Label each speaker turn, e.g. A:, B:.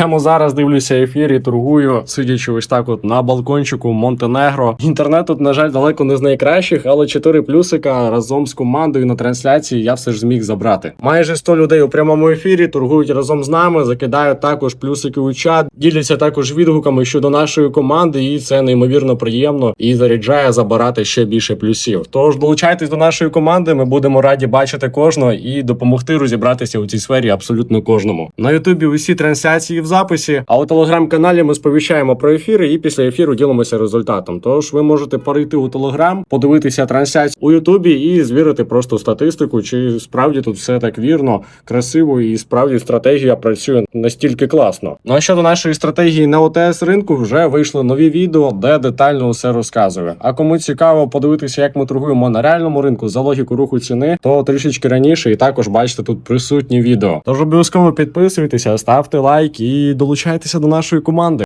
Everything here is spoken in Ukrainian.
A: Прямо зараз дивлюся ефір і торгую, сидячи ось так от на балкончику Монтенегро. Інтернет тут, на жаль, далеко не з найкращих, але 4 плюсика разом з командою на трансляції я все ж зміг забрати. Майже 100 людей у прямому ефірі торгують разом з нами, закидають також плюсики у чат, діляться також відгуками щодо нашої команди, і це неймовірно приємно і заряджає забирати ще більше плюсів. Тож долучайтесь до нашої команди. Ми будемо раді бачити кожного і допомогти розібратися у цій сфері абсолютно кожному. На Ютубі усі трансляції в записі. А у телеграм-каналі ми сповіщаємо про ефіри і після ефіру ділимося результатом. Тож ви можете перейти у телеграм, подивитися трансляцію у Ютубі і звірити просто статистику, чи справді тут все так вірно, красиво і справді стратегія працює настільки класно. Ну а щодо нашої стратегії на ОТС ринку, вже вийшли нові відео, де детально усе розказую. А кому цікаво подивитися, як ми торгуємо на реальному ринку за логіку руху ціни, то трішечки раніше і також бачите тут присутні відео. Тож обов'язково підписуйтеся, ставте лайк і долучайтеся до нашої команди.